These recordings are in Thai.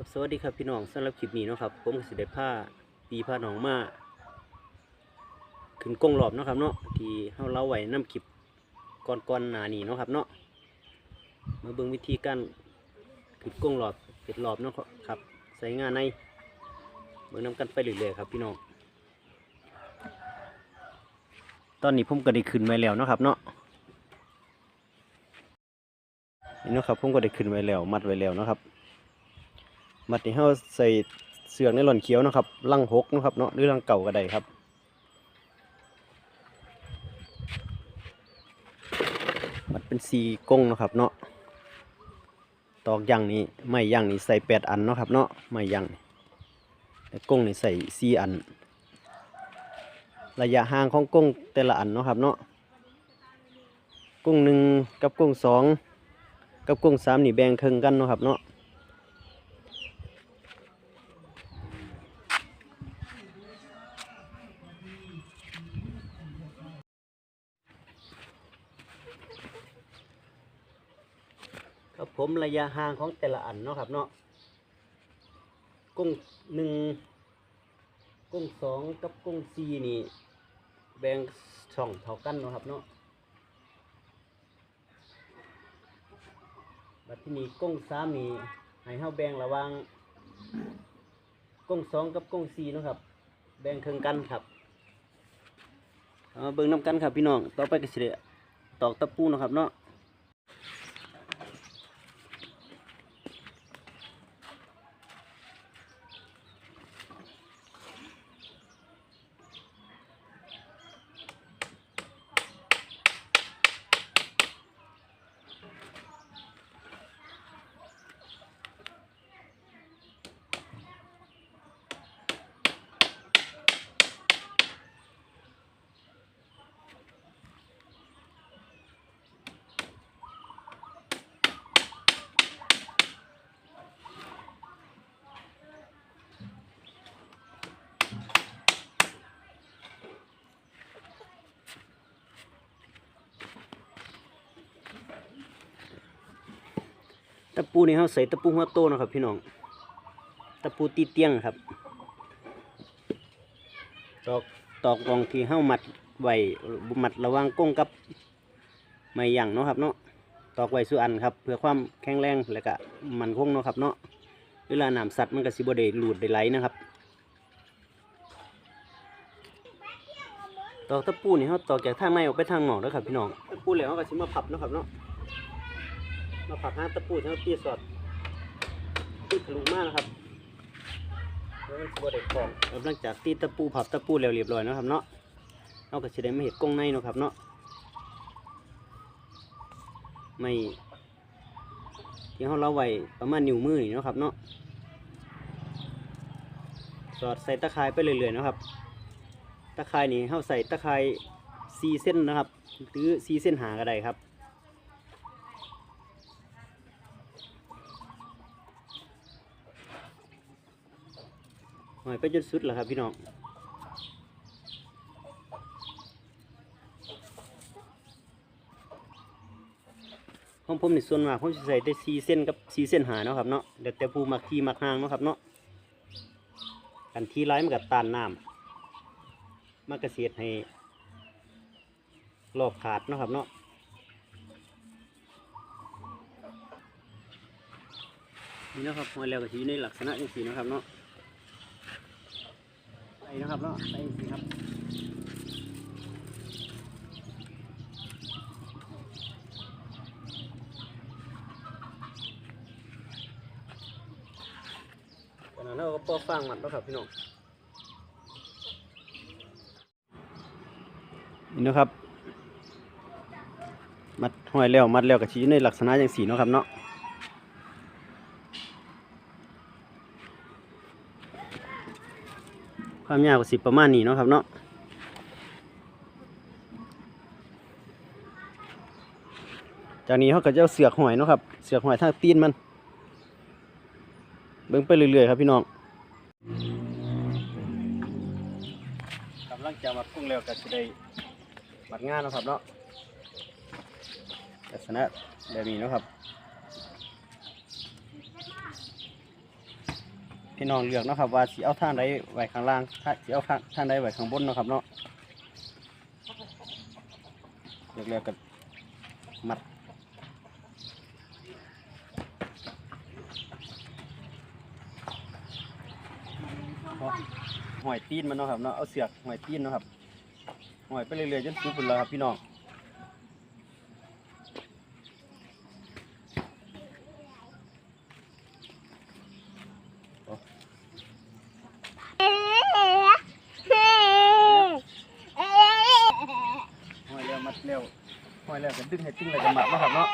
ครับสวัสดีครับพี่น้องสำหรับคลิปนี้เนาะครับผมกสิได้ผ้าปีผ้าหนองมาขึ้นกล้องรอบเนาะครับเนาะที่เฮาเล่าไว้น้ำคลิปก่อนๆหนานีเนาะครับเนาะมาเบิ่งวิธีการขึ้นกล้องรอบเห็ดรอบเนาะครับใส่งานในเบิ่งนํกันไปเรื่อยๆครับพี่น้องตอนนี้ผมก็ได้ขึ้นไว้แล้วเนาะครับเนาะนี่เนาะครับผมก็ได้ขึ้นไว้แล้วมัดไว้แล้วเนาะครับ มัดนี่เฮาใส่เสือกในหล่อนเขียวนะครับลังหกนะครับเนาะหรือลังเก่าก็ได้ครับมันเป็นสีกงนะครับเนาะตอกย่างนี้ไม้ย่างนี้ใส่แปดอันเนาะครับเนาะไม้ย่างแต่กงนี่ใส่สี่อัน ระยะห่างของกงแต่ละอันเนาะครับเนาะกุ้งหนึ่งกับกุ้งสองกับกุ้งสามนี่แบ่งครึ่งกันเนาะครับเนาะ มระยะห่างของแต่ละอันเนาะครับเนาะกุ้งหนึ่งกุ้งสองกับกุ้งสี่นี่ แบ่งช่องเท่ากันเนาะครับเนาะบัดที่นี้กุ้งสามนี่ให้เฮาแบ่งระว่างกุ้งสองกับกุ้งสี่เนาะครับ แบ่งครึ่งกันครับเอาเบิ่งน้ำกันครับพี่น้อง ต่อไปก็สิได้ตอกตะปูเนาะครับเนาะ ตะปูนี่เขาใส่ตะปูหัวโตเนาะครับ พี่น้อง ตะปูตีเตียงครับ ตอกตอกกองที่เฮามัดไว้มัดระหว่างก้งกับไม้ย่างเนาะครับเนาะ ตอกไว้สุอันครับ เพื่อความแข็งแรงและก็มันคงเนาะครับเนาะ เวลาน้ำสัตว์มันก็สิบ่ได้หลุดได้ไหลนะครับ ตอกตะปูนี่เขาตอกจากทางในออกไปทางนอกแล้วครับพี่น้อง ตะปูแล้วเขาก็สิมาพับเนาะครับเนาะ มาผักห้างตะปูทั้งตีสอดตีทะลุมากนะครับแล้วมันตัวเด็กของหลังจากตีตะปูผับตะปูแล้วเรียบร้อยนะครับเนาะเราก็จะได้ไม่เห็ดกล้องในนะครับเนาะไม่ที่เขาเล่าไว้ประมาณนิ้วมือนี่นะครับเนาะสอดใส่ตะไคร้ไปเรื่อยๆนะครับ ตะไคร้นี่เขาใส่ตะไคร้สี่เส้นนะครับ หรือสี่เส้นหาก็ได้ครับ หอยไปจนสุดแล้วครับพี่น้องของผมในส่วนมากผมจะใส่ได้สีเส้นกับสีเส้นหาเนาะครับเนาะเดี๋ยวแต่ผู้มักทีมักห่างเนาะครับเนาะกันทีไร้มันกับตานน้ำมันกระเสียดให้รอบขาดเนาะครับเนาะนี่นะครับหอยแล้วก็สีในลักษณะอย่างสีนาะครับเนาะ ไปนะครับเนาะไปสิครับตอนนั้นเราก็ปอฟังมันแล้วครับพี่น้องนี่นะครับ มัดห้อยแล้วมัดแล้วกับชี้ในลักษณะอย่างสีเนาะครับเนาะ ความยาวก็สิประมาณนี้เนาะครับเนาะจากนี้เขาก็จะเอาเสือกหอยเนาะครับเสือกหอยทางตีนมัน เบิ่งไปเรื่อยๆครับพี่น้องกำลังจะมาพุ่งแล้วก็จะได้มัดงานเนาะครับเนาะลักษณะแบบนี้เนาะครับ พี่น้องเลือกเนาะครับว่าสิเอาท่างใดไว้ข้างล่างถ้าสิเอาข้างทางใดไว้ข้างบนเนาะครับเนาะเลือกแล้วก็มัดหอยตีนมันเนาะครับเนาะเอาเสือกหอยตีนเนาะครับหอยไปเรื่อยๆจนสุดพุ่นแล้วครับพี่น้อง ห้อยแล้วมัดแล้ว ห้อยแล้วก็ดึงให้ตึงแล้วก็มัดเนาะครับเนาะ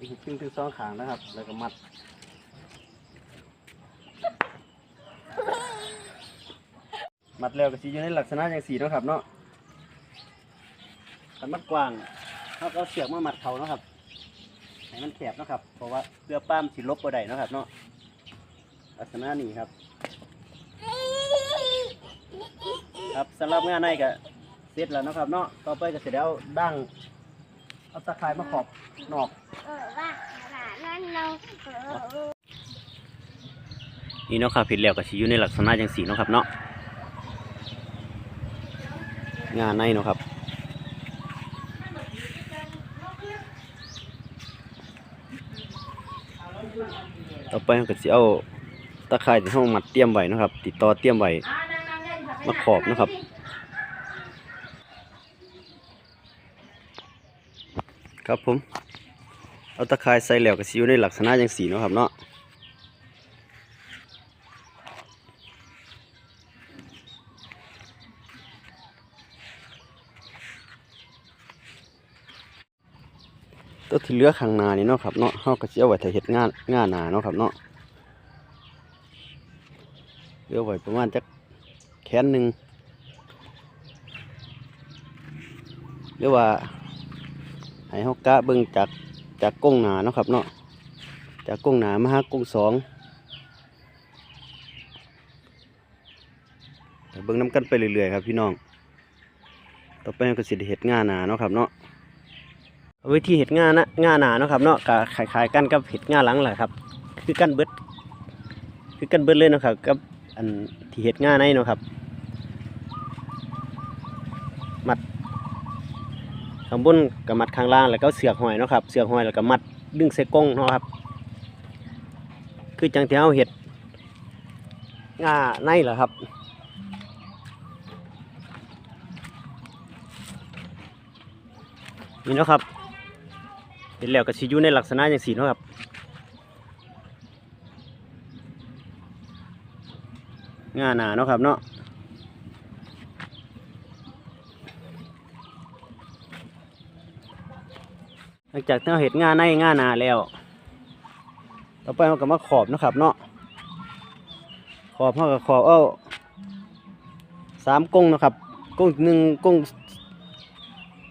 อีกตึ งถึงสองขางนะครับ แล้วก็มัดมัดแล้วก็สิอยู่ในลักษณะอย่างสีนะครับเนาะถ้ามัดกว้างเราก็เสือกมามัดเขาเนาะครับให้มันแคบเนาะครับ เพราะว่าเพื่อป้ามสิลบบ่ได้เนาะครับเนาะ ลักษณะนี้ครับ ครับสำหรับงานในก็เสร็จแล้วนะครับเนาะ ต่อไปก็เสร็จแล้วดั้งเอาตะไคร้มาขอบนอก นี่เนาะครับผิดแล้วก็สิอยู่ในลักษณะอย่างสีเนาะครับเนาะงานในเนาะครับต่อไปก็สิเอาตะไคร้ที่ห้องมัดเตรียมไว้นะครับ ติดต่อเตรียมไว้มาขอบนะครับครับผม เอาตะไคร้ใส่แล้วก็สิอยู่ในลักษณะอย่างสีเนาะครับเนาะตัวที่เลือข้างหน้านี่เนาะครับเนาะเฮาก็สิเอาไว้ถ้าเฮ็ดงานงานหน้าเนาะครับเนาะเลือไว้ประมาณจักแขนหนึ่งหรือว่าให้เฮากะเบิ่งจาก จากก้งหนาเนาะครับเนาะจากก้งหนามาหาก้งสองแต่เบิ่งนํกันไปเรื่อยๆครับพี่น้อง ต่อไปเก็สิเฮ็ดงาหนาเนาะครับเนาะวิธีเห็ดงานะงาหนาเนาะครับเนาะก็คล้ายๆกันกับเห็ดงาหลังแหละครับ คือกันเบิดคือกันเบิดเลยเนาะครับกับอันที่เห็ดงาในเนาะครับ มัด ข้างบนกับมัดข้างล่างแล้วก็เสือกหอยเนาะครับ เสือกหอยแล้วก็มัดดึงใส่กงเนาะครับ คือจังที่เอาเห็ดงาในเหรอครับนี่เนาะครับเห็นแล้วก็สิอยู่ในลักษณะอย่างสีเนาะครับงาหนาเนาะครับเนาะห ลังจากที่เราเห็ดงาในงานาแล้ว ต่อไปเราก็มาขอบนะครับ เนาะ ขอบเราก็ขอบเอาสามกงนะครับกงหนึ่งกง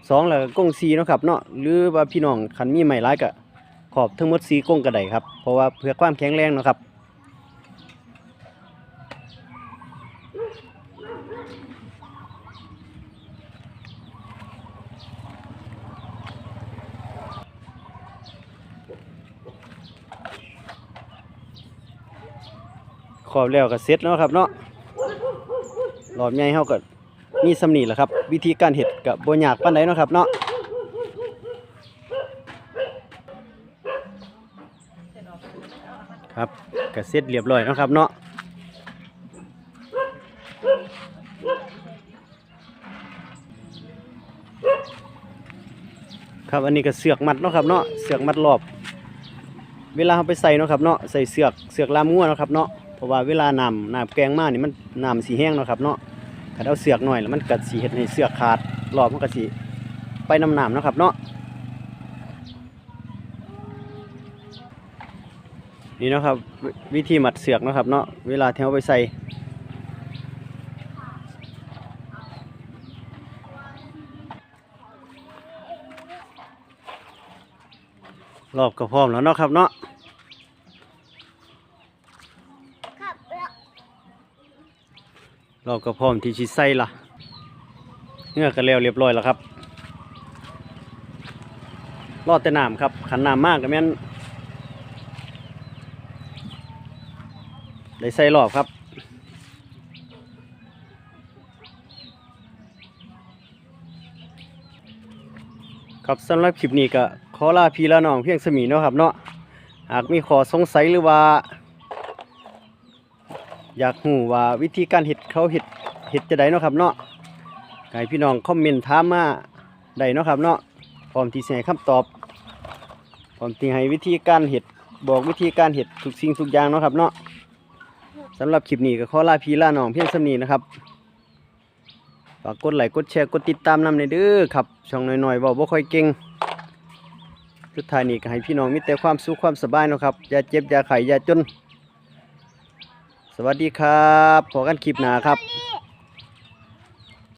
สองแล้วก็กงสี่นะครับเนาะ หรือว่าพี่น้องคันมีใหม่ร้ายกะขอบทั้งหมดสีกงกระไดครับ เพราะว่าเพื่อความแข็งแรงนะครับ ขอบแล้วก็เสร็จแล้วครับเนาะรอบใหญ่เฮาก็มีสำนีแหละครับ วิธีการเห็ดกับบนยากปานใดเนาะครับเนาะครับก็เสร็จเรียบร้อยนะครับเนาะครับอันนี้ก็เสือกมัดเนาะครับเนาะเสือกมัดรอบ เวลาเราไปใส่เนาะครับเนาะใส่เสือกเสือกลามงัวเนาะครับเนาะ เพราะว่าเวลานำนำแกงมากนี่มันนำสีแห้งนะครับเนาะถ้าเอาเสือกหน่อยแล้วมันกัดสีเห็ดในเสือกขาดรอบมันกัดสีไปนำนำนะครับเนาะนี่นะครับวิธีหมัดเสือกนะครับเนาะเวลาเท้าไปใส่รอบกระพร้อมแล้วเนาะครับเนาะ เรอบก็พร้อมที่สิใส่ละเนื้อก็แล้วเรียบร้อยแล้วครับ รอดแต่น้ำครับ ขันน้ำมากก็แม่นได้ใส่รอบครับ ครับสำหรับคลิปนี้ก็ขอลาพี่ละน้องเพียงสมีเนาะครับเนาะหากมีขอสงสัยหรือว่า อยากหูว่าวิธีการเห็ดเขาเห็ดเห็ดจะไดเนาะครับเนาะก็ให้พี่น้องคอมเมนต์ถามมาได้เนาะครับเนาะพร้อมที่จะให้คำตอบพร้อมที่ให้วิธีการเห็ดบอกวิธีการเห็ดทุกสิ่งทุกอย่างเนาะครับเนาะสำหรับคลิปนี้ก็ขอลาพี่ละน้องเพียงสำนีนะครับฝากกดไลค์กดแชร์กดติดตามนำในเด้อครับช่องน้อยๆเว้าบ่ค่อยเก่งสุดท้ายนี้ก็ให้พี่น้องมีแต่ความสุขความสบายนะครับอย่าเจ็บอย่าไข้อย่าจน วัสดีครับพอกันคลิปหนาครับ